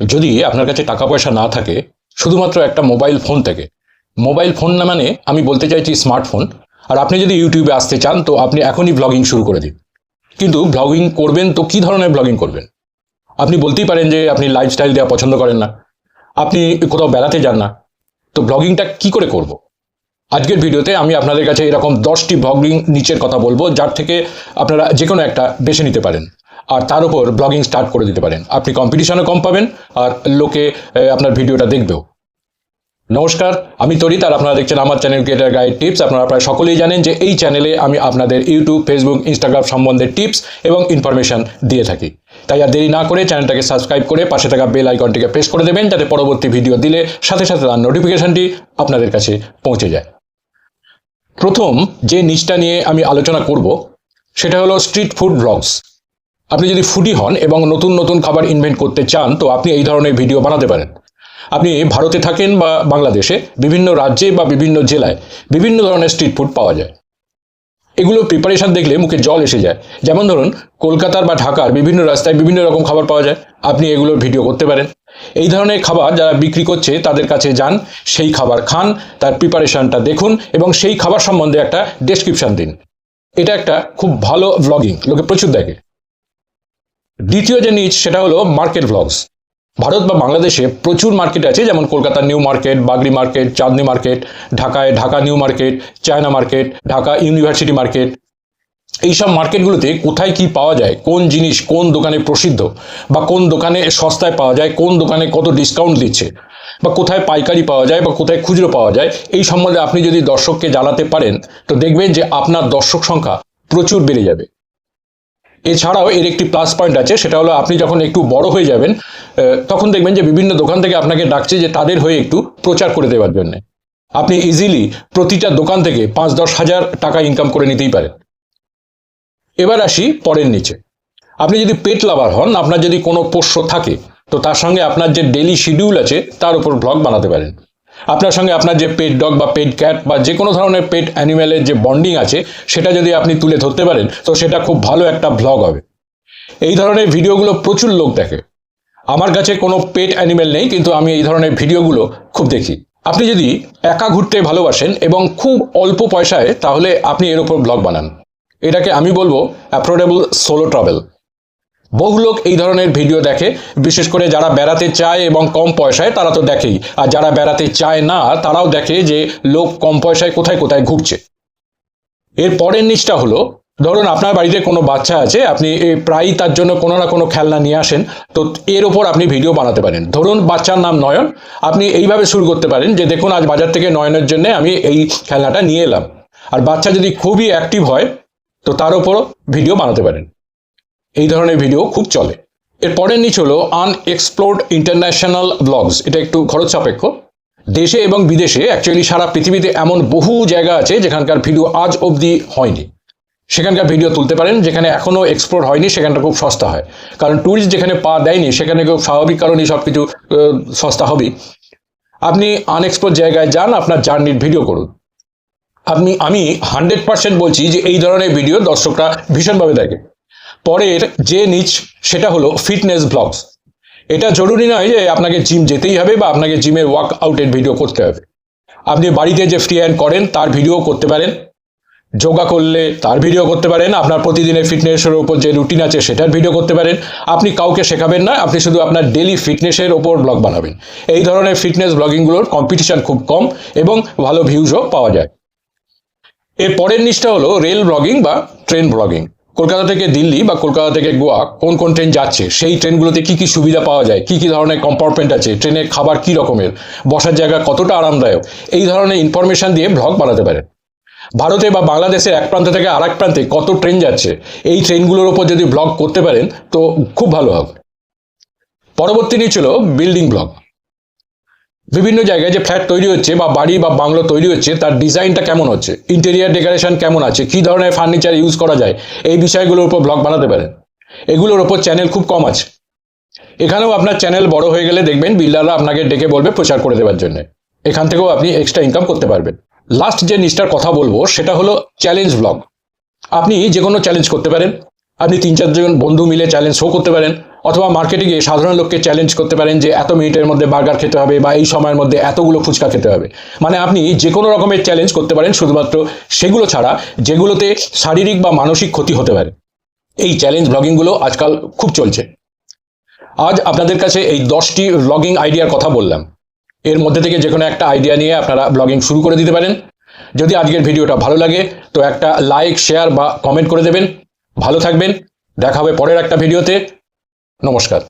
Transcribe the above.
যদি আপনার কাছে টাকা পয়সা না থাকে, শুধুমাত্র একটা মোবাইল ফোন থেকে। মোবাইল ফোন না মানে আমি বলতে চাইছি স্মার্টফোন। আর আপনি যদি ইউটিউবে আসতে চান, তো আপনি এখনই ব্লগিং শুরু করে দিন। কিন্তু ব্লগিং করবেন তো কী ধরনের ব্লগিং করবেন? আপনি বলতেই পারেন যে আপনি লাইফস্টাইল দেওয়া পছন্দ করেন না। আপনি কোথাও বেড়াতে যান না। তো ব্লগিংটা কি করে করব। আজকের ভিডিওতে আমি আপনাদের কাছে এরকম দশটি ব্লগিং নিচের কথা বলব, যার থেকে আপনারা যে কোনো একটা বেছে নিতে পারেন। আর তার উপর ব্লগিং স্টার্ট করে দিতে পারেন। আপনি কম্পিটিশনও কম পাবেন আর লোকে আপনার ভিডিওটা দেখবেও। নমস্কার, আমি তরিত আর আপনারা দেখছেন আমার চ্যানেল ক্রিয়েটার গাইড টিপস আপনারা প্রায় সকলেই জানেন যে এই চ্যানেলে আমি আপনাদের ইউটিউব ফেসবুক ইনস্টাগ্রাম সম্বন্ধে টিপস এবং ইনফরমেশন দিয়ে থাকি। তাই আর দেরি না করে চ্যানেলটাকে সাবস্ক্রাইব করে পাশে থাকা বেল আইকনটিকে প্রেস করে দেবেন যাতে পরবর্তী ভিডিও দিলে সাথে সাথে তার নোটিফিকেশনটি আপনাদের কাছে পৌঁছে যায়। প্রথম যে নিচটা নিয়ে আমি আলোচনা করব, সেটা হলো স্ট্রিট ফুড ব্লগস আপনি যদি ফুডি হন এবং নতুন নতুন খাবার ইনভেন্ট করতে চান, তো আপনি এই ধরনের ভিডিও বানাতে পারেন। আপনি ভারতে থাকেন বা বাংলাদেশে, বিভিন্ন রাজ্যে বা বিভিন্ন জেলায় বিভিন্ন ধরনের স্ট্রিট ফুড পাওয়া যায়। এগুলো প্রিপারেশন দেখলে মুখে জল এসে যায়। যেমন ধরুন, কলকাতার বা ঢাকার বিভিন্ন রাস্তায় বিভিন্ন রকম খাবার পাওয়া যায়। আপনি এগুলোর ভিডিও করতে পারেন। এই ধরনের খাবার যারা বিক্রি করছে, তাদের কাছে যান, সেই খাবার খান, তার প্রিপারেশনটা দেখুন এবং সেই খাবার সম্বন্ধে একটা ডেসক্রিপশন দিন। এটা একটা খুব ভালো ভ্লগিং লোকে প্রচুর দেখে। দ্বিতীয় যে নিচ, সেটা হলো মার্কেট ভ্লগস ভারত বা বাংলাদেশে প্রচুর মার্কেট আছে, যেমন কলকাতার New Market Bagri Market Chandni Market ঢাকায় Dhaka New Market China Market Dhaka University Market এইসব মার্কেটগুলোতে কোথায় কি পাওয়া যায়, কোন জিনিস কোন দোকানে প্রসিদ্ধ, বা কোন দোকানে সস্তায় পাওয়া যায়, কোন দোকানে কত ডিসকাউন্ট দিচ্ছে, বা কোথায় পাইকারি পাওয়া যায়, বা কোথায় খুচরো পাওয়া যায়, এই সম্বন্ধে আপনি যদি দর্শককে জানাতে পারেন, তো দেখবেন যে আপনার দর্শক সংখ্যা প্রচুর বেড়ে যাবে। এছাড়াও এর একটি প্লাস পয়েন্ট আছে, সেটা হলো আপনি যখন একটু বড় হয়ে যাবেন তখন দেখবেন যে বিভিন্ন দোকান থেকে আপনাকে ডাকছে যে তাদের হয়ে একটু প্রচার করে দেওয়ার জন্য। আপনি ইজিলি প্রতিটা দোকান থেকে পাঁচ দশ হাজার টাকা ইনকাম করে নিতেই পারেন। এবার আসি পরের নিচে। আপনি যদি পেট লাভার হন, আপনার যদি কোনো পোষ্য থাকে, তো তার সঙ্গে আপনার যে ডেলি শিডিউল আছে, তার উপর ব্লগ বানাতে পারেন। আপনার সঙ্গে আপনার যে পেট ডগ বা পেট ক্যাট বা যে কোনো ধরনের পেট অ্যানিম্যালের যে বন্ডিং আছে, সেটা যদি আপনি তুলে ধরতে পারেন, তো সেটা খুব ভালো একটা ব্লগ হবে। এই ধরনের ভিডিওগুলো প্রচুর লোক দেখে। আমার কাছে কোনো পেট অ্যানিমেল নেই, কিন্তু আমি এই ধরনের ভিডিওগুলো খুব দেখি। আপনি যদি একা ঘুরতে ভালোবাসেন এবং খুব অল্প পয়সায়, তাহলে আপনি এর উপর ব্লগ বানান। এটাকে আমি বলব অ্যাফোর্ডেবল সোলো ট্রাভেল বহু লোক এই ধরনের ভিডিও দেখে। বিশেষ করে যারা বেড়াতে চায় এবং কম পয়সায়, তারা তো দেখেই। আর যারা বেড়াতে চায় না, তারাও দেখে যে লোক কম পয়সায় কোথায় কোথায় ঘুরছে। এর পরের নিচটা হলো, ধরুন আপনার বাড়িতে কোনো বাচ্চা আছে, আপনি প্রায়ই তার জন্য কোনো না কোনো খেলনা নিয়ে আসেন, তো এর ওপর আপনি ভিডিও বানাতে পারেন। ধরুন বাচ্চার নাম নয়ন, আপনি এইভাবে শুরু করতে পারেন যে, দেখুন, আজ বাজার থেকে নয়নের জন্য আমি এই খেলনাটা নিয়ে এলাম। আর বাচ্চা যদি খুবই অ্যাক্টিভ হয়, তো তার ওপরও ভিডিও বানাতে পারেন। এই ধরনের ভিডিও খুব চলে। এর পরের নিচ হলো আনএক্সপ্লোর্ড ইন্টারন্যাশনাল ব্লগস এটা একটু খরচ সাপেক্ষ। দেশে এবং বিদেশে অ্যাকচুয়ালি সারা পৃথিবীতে এমন বহু জায়গা আছে যেখানকার ভিডিও আজ অবধি হয়নি। সেখানকার ভিডিও তুলতে পারেন যেখানে এখনও এক্সপ্লোর হয়নি, সেখানটা খুব সস্তা হয়। কারণ ট্যুরিস্ট যেখানে পা দেয়নি, সেখানে খুব স্বাভাবিক কারণেই সব কিছু সস্তা হবেই। আপনি আনএক্সপ্লোর জায়গায় যান, আপনার জার্নির ভিডিও করুন। আপনি, আমি হান্ড্রেড পার্সেন্ট বলছি যে এই ধরনের ভিডিও দর্শকরা ভীষণভাবে দেখে। পরের যে নিচ, সেটা হলো ফিটনেস ব্লগস এটা জরুরি নয় যে আপনাকে জিম যেতেই হবে বা আপনাকে জিমের ওয়ার্ক আউটের ভিডিও করতে হবে। আপনি বাড়িতে যে ফ্রি হ্যান্ড করেন, তার ভিডিও করতে পারেন। যোগা করলে তার ভিডিও করতে পারেন। আপনার প্রতিদিনের ফিটনেসের ওপর যে রুটিন আছে, সেটার ভিডিও করতে পারেন। আপনি কাউকে শেখাবেন না, আপনি শুধু আপনার ডেলি ফিটনেসের ওপর ব্লগ বানাবেন। এই ধরনের ফিটনেস ব্লগিংগুলোর কম্পিটিশান খুব কম এবং ভালো ভিউজও পাওয়া যায়। এর পরের নিচটা হলো রেল ব্লগিং বা ট্রেন ব্লগিং কলকাতা থেকে দিল্লি বা কলকাতা থেকে গোয়া কোন কোন ট্রেন যাচ্ছে, সেই ট্রেনগুলোতে কি কি সুবিধা পাওয়া যায়, কি কি ধরনের কম্পার্টমেন্ট আছে, ট্রেনের খাবার কি রকমের, বসার জায়গা কতটা আরামদায়ক, এই ধরনের ইনফরমেশন দিয়ে ব্লগ বানাতে পারেন। ভারতে বা বাংলাদেশের এক প্রান্ত থেকে আরেক প্রান্তে কত ট্রেন যাচ্ছে, এই ট্রেনগুলোর ওপর যদি ব্লগ করতে পারেন, তো খুব ভালো হবে। পরবর্তী নিচ হলো বিল্ডিং ব্লগ বিভিন্ন জায়গায় যে ফ্ল্যাট তৈরি হচ্ছে বা বাড়ি বা বাংলো তৈরি হচ্ছে, তার ডিজাইনটা কেমন হচ্ছে? ইন্টেরিয়ার ডেকোরেশন কেমন আছে? কী ধরনের ফার্নিচার ইউজ করা যায়? এই বিষয়গুলোর উপর ব্লগ বানাতে পারেন। এগুলোর ওপর চ্যানেল খুব কম আছে। এখানেও আপনার চ্যানেল বড় হয়ে গেলে দেখবেন বিল্ডাররা আপনাকে ডেকে বলবে প্রচার করে দেওয়ার জন্য। এখান থেকেও আপনি এক্সট্রা ইনকাম করতে পারবেন। লাস্ট যে নিচটার কথা বলব, সেটা হলো চ্যালেঞ্জ ব্লগ আপনি যে কোনো চ্যালেঞ্জ করতে পারেন। আপনি তিন চারজন বন্ধু মিলে চ্যালেঞ্জ শো করতে পারেন। অথবা মার্কেটিংয়ে সাধারণ লোককে চ্যালেঞ্জ করতে পারেন যে এত মিনিটের মধ্যে বার্গার খেতে হবে বা এই সময়ের মধ্যে এতগুলো ফুচকা খেতে হবে। মানে আপনি যে কোনো রকমের চ্যালেঞ্জ করতে পারেন, শুধুমাত্র সেগুলো ছাড়া যেগুলোতে শারীরিক বা মানসিক ক্ষতি হতে পারে। এই চ্যালেঞ্জ ব্লগিংগুলো আজকাল খুব চলছে। আজ আপনাদের কাছে এই দশটি ব্লগিং আইডিয়ার কথা বললাম। এর মধ্যে থেকে যে কোনো একটা আইডিয়া নিয়ে আপনারা ব্লগিং শুরু করে দিতে পারেন। যদি আজকের ভিডিওটা ভালো লাগে, তো একটা লাইক শেয়ার বা কমেন্ট করে দেবেন। ভালো থাকবেন। দেখা হবে পরের একটা ভিডিওতে। নমস্কার।